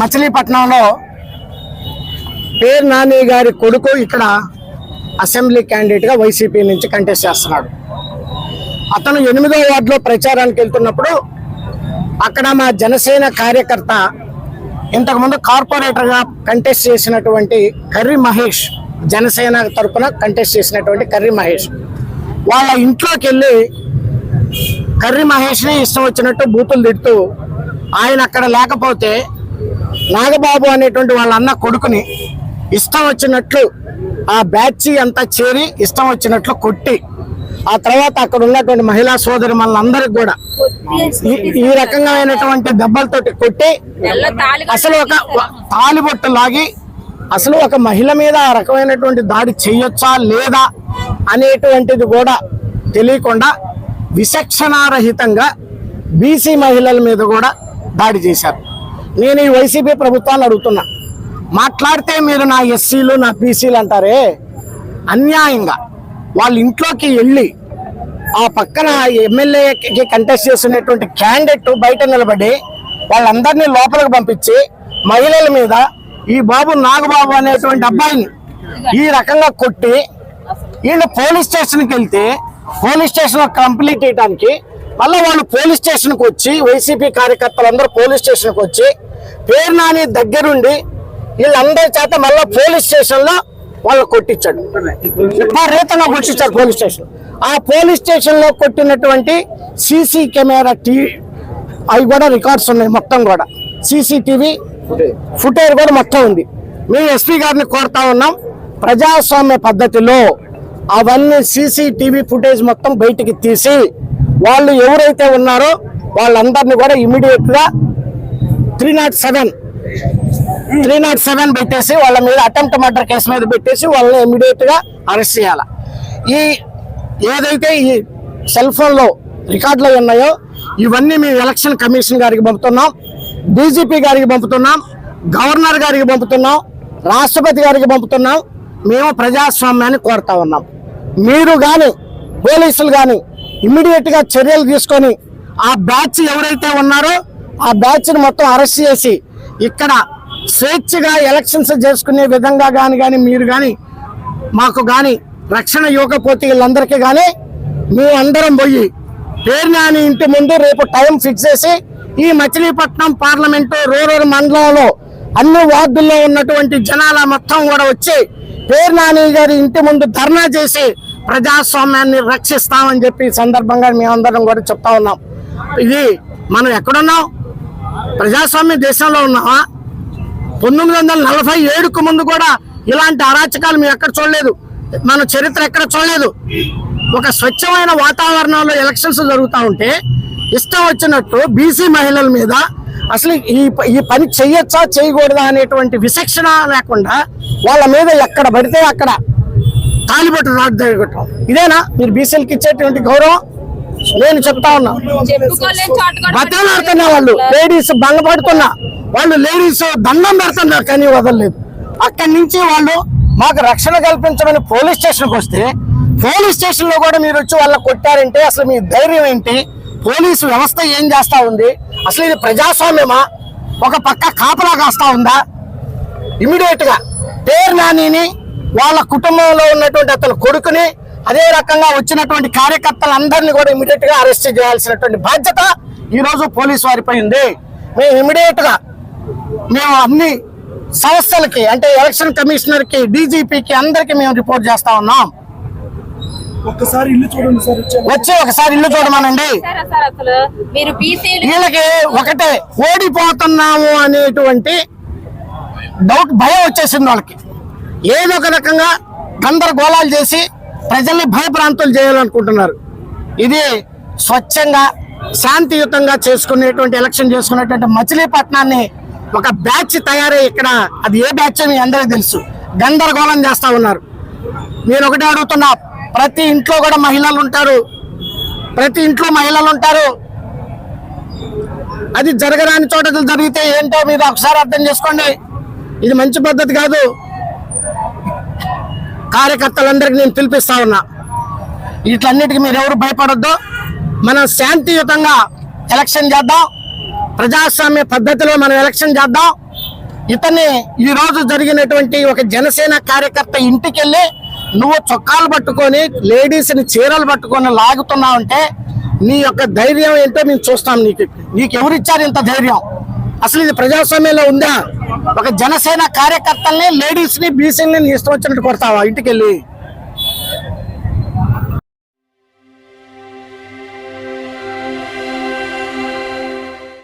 మచిలీపట్నంలో పేరు నాని గారి కొడుకు ఇక్కడ అసెంబ్లీ క్యాండిడేట్గా వైసీపీ నుంచి కంటెస్ట్ చేస్తున్నాడు. అతను ఎనిమిదో వార్డులో ప్రచారానికి వెళ్తున్నప్పుడు అక్కడ మా జనసేన కార్యకర్త ఇంతకుముందు కార్పొరేటర్గా కంటెస్ట్ చేసినటువంటి కర్రీ మహేష్ జనసేన తరఫున కంటెస్ట్ చేసినటువంటి కర్రీ మహేష్. వాళ్ళ ఇంట్లోకి వెళ్ళి కర్రీ మహేష్ని ఇష్టం వచ్చినట్టు బూతులు తిడుతూ ఆయన అక్కడ లేకపోతే నాగబాబు అనేటువంటి వాళ్ళ అన్న కొడుకుని ఇష్టం వచ్చినట్లు ఆ బ్యాచ్ అంతా చేరి ఇష్టం వచ్చినట్లు కొట్టి ఆ తర్వాత అక్కడ ఉన్నటువంటి మహిళా సోదరి మనందరికి కూడా ఈ- ఈ రకంగామైనటువంటి దెబ్బలతోటి కొట్టి అసలు ఒక తాలిబొట్టు లాగి అసలు ఒక మహిళ మీద ఆ రకమైనటువంటి దాడి చేయొచ్చా లేదా అనేటువంటిది కూడా తెలియకుండా విచక్షణారహితంగా బీసీ మహిళల మీద కూడా దాడి చేశారు. నేను ఈ వైసీపీ ప్రభుత్వాన్ని అడుగుతున్నా. మాట్లాడితే మీరు నా ఎస్సీలు నా బీసీలు అంటారే? అన్యాయంగా. వాళ్ళ ఇంట్లోకి వెళ్ళి ఆ పక్కన ఎమ్మెల్యేకి కంటెస్ట్ చేస్తున్నటువంటి క్యాండిడేట్ బయట నిలబడి వాళ్ళందరినీ లోపలికి పంపించి మహిళల మీద ఈ బాబు నాగబాబు అనేటువంటి అబ్బాయిని ఈ రకంగా కొట్టి వీళ్ళు పోలీస్ స్టేషన్కి వెళ్తే పోలీస్ స్టేషన్ కంప్లీట్ చేయడానికి మళ్ళీ వాళ్ళు పోలీస్ స్టేషన్కి వచ్చి వైసీపీ కార్యకర్తలందరూ పోలీస్ స్టేషన్కి వచ్చి పేరు నాని దగ్గరుండి వీళ్ళందరి చేత మళ్ళీ పోలీస్ స్టేషన్లో వాళ్ళు కొట్టించాడు. రీతంగా కొట్టించారు పోలీస్ స్టేషన్. ఆ పోలీస్ స్టేషన్లో కొట్టినటువంటి సీసీ కెమెరా టీ అవి కూడా రికార్డ్స్ ఉన్నాయి మొత్తం కూడా. సీసీటీవీ ఫుటేజ్ కూడా మొత్తం ఉంది. మేము ఎస్పీ గారిని కోరుతా ఉన్నాం ప్రజాస్వామ్య పద్ధతిలో అవన్నీ సీసీటీవీ ఫుటేజ్ మొత్తం బయటికి తీసి వాళ్ళు ఎవరైతే ఉన్నారో వాళ్ళందరినీ కూడా ఇమీడియట్గా three naught seven three naught seven పెట్టేసి వాళ్ళ మీద అటెంప్ట్ మర్డర్ కేసు మీద పెట్టేసి వాళ్ళని ఇమీడియట్గా అరెస్ట్ చేయాలి. ఈ ఏదైతే ఈ సెల్ ఫోన్లో రికార్డులు ఉన్నాయో ఇవన్నీ మేము ఎలక్షన్ కమిషన్ గారికి పంపుతున్నాం డీజీపీ గారికి పంపుతున్నాం గవర్నర్ గారికి పంపుతున్నాం రాష్ట్రపతి గారికి పంపుతున్నాం. మేము ప్రజాస్వామ్యాన్ని కోరుతా ఉన్నాం. మీరు కానీ పోలీసులు కానీ ఇమ్మీడియట్గా చర్యలు తీసుకొని ఆ బ్యాచ్ ఎవరైతే ఉన్నారో ఆ బ్యాచ్ని మొత్తం అరెస్ట్ చేసి ఇక్కడ స్వేచ్ఛగా ఎలక్షన్స్ చేసుకునే విధంగా కానీ కానీ మీరు కానీ మాకు కానీ రక్షణ ఇవ్వకపోతే వీళ్ళందరికీ కానీ మీ అందరం పోయి పేరు నాని ఇంటి ముందు రేపు టైం ఫిక్స్ చేసి ఈ మచిలీపట్నం పార్లమెంటు రూరల్ మండలంలో అన్ని వార్డుల్లో ఉన్నటువంటి జనాల మొత్తం కూడా వచ్చి పేరు నాని గారి ఇంటి ముందు ధర్నా చేసి ప్రజాస్వామ్యాన్ని రక్షిస్తామని చెప్పి ఈ సందర్భంగా మేమందరం కూడా చెప్తా ఉన్నాం. ఇది మనం ఎక్కడున్నాం? ప్రజాస్వామ్య దేశంలో ఉన్నామా? పంతొమ్మిది వందల నలభై ఏడుకు ముందు కూడా ఇలాంటి అరాచకాలు మేము ఎక్కడ చూడలేదు. మన చరిత్ర ఎక్కడ చూడలేదు. ఒక స్వచ్ఛమైన వాతావరణంలో ఎలక్షన్స్ జరుగుతూ ఉంటే ఇష్టం వచ్చినట్టు బీసీ మహిళల మీద అసలు ఈ ప- ఈ పని చేయొచ్చా చేయకూడదా అనేటువంటి విచక్షణ లేకుండా వాళ్ళ మీద ఎక్కడ పడితే అక్కడ తాలిబట్టు రాడ్ జరగటం ఇదేనా? మీరు బీసీలకు ఇచ్చేటువంటి గౌరవం? నేను చెప్తా ఉన్నా. చెప్పుకోలేని వాళ్ళు లేడీస్ బంగపడుతున్నా వాళ్ళు లేడీస్ దండం పెడుతున్నారు కానీ వదలలేదు. అక్కడి నుంచి వాళ్ళు మాకు రక్షణ కల్పించమని పోలీస్ స్టేషన్కి వస్తే పోలీస్ స్టేషన్లో కూడా మీరు వచ్చి వాళ్ళ కొట్టారంటే అసలు మీ ధైర్యం ఏంటి? పోలీసు వ్యవస్థ ఏం చేస్తూ ఉంది? అసలు ఇది ప్రజాస్వామ్యమా? ఒక పక్క కాపలా కాస్తా ఉందా? ఇమీడియట్గా పేరు నానిని వాళ్ళ కుటుంబంలో ఉన్నటువంటి అతని కొడుకుని అదే రకంగా వచ్చినటువంటి కార్యకర్తలందరినీ కూడా ఇమీడియట్గా అరెస్ట్ చేయాల్సినటువంటి బాధ్యత ఈ రోజు పోలీసు వారిపై ఉంది. మేము ఇమీడియట్గా మేము అన్ని సంస్థలకి అంటే ఎలక్షన్ కమిషనర్కి డీజీపీకి అందరికి మేము రిపోర్ట్ చేస్తా ఉన్నాం. ఒక్కసారి ఇల్లు చూడండి సార్ వచ్చి ఒకసారి ఇల్లు చూడమనండి. వీళ్ళకి ఒకటే ఓడిపోతున్నాము అనేటువంటి డౌట్ భయం వచ్చేసింది వాళ్ళకి. ఏదో ఒక రకంగా గందరగోళాలు చేసి ప్రజల్ని భయభ్రాంతులు చేయాలనుకుంటున్నారు. ఇది స్వచ్ఛంగా శాంతియుతంగా చేసుకునేటువంటి ఎలక్షన్ చేసుకునేటువంటి మచిలీపట్నాన్ని ఒక బ్యాచ్ తయారై ఇక్కడ అది ఏ బ్యాచ్ అని మీ అందరికీ తెలుసు. గందరగోళం చేస్తూ ఉన్నారు. నేను ఒకటే అడుగుతున్నా ప్రతి ఇంట్లో కూడా మహిళలు ఉంటారు. ప్రతి ఇంట్లో మహిళలు ఉంటారు. అది జరగరాని చోట జరిగితే ఏంటో మీరు ఒకసారి అర్థం చేసుకోండి. ఇది మంచి పద్ధతి కాదు. కార్యకర్తలందరికీ నేను పిలిపిస్తా ఉన్నా. వీటన్నిటికీ మీరు ఎవరు భయపడొద్దు. మనం శాంతియుతంగా ఎలక్షన్ చేద్దాం. ప్రజాస్వామ్య పద్ధతిలో మనం ఎలక్షన్ చేద్దాం. ఇతన్ని ఈ రోజు జరిగినటువంటి ఒక జనసేన కార్యకర్త ఇంటికి వెళ్ళి నువ్వు చొక్కాలు పట్టుకొని లేడీస్ని చీరలు పట్టుకొని లాగుతున్నావు అంటే నీ యొక్క ధైర్యం ఏంటో మేము చూస్తాం నీకు. నీకు ఎవరిచ్చారు ఇంత ధైర్యం? అసలు ఇది ప్రజాస్వామ్యంలో ఉందా? ఒక జనసేన కార్యకర్తల్ని లేడీస్ని బీసీని నీ ఇష్టం వచ్చినట్టు కొడతావా ఇంటికి వెళ్ళి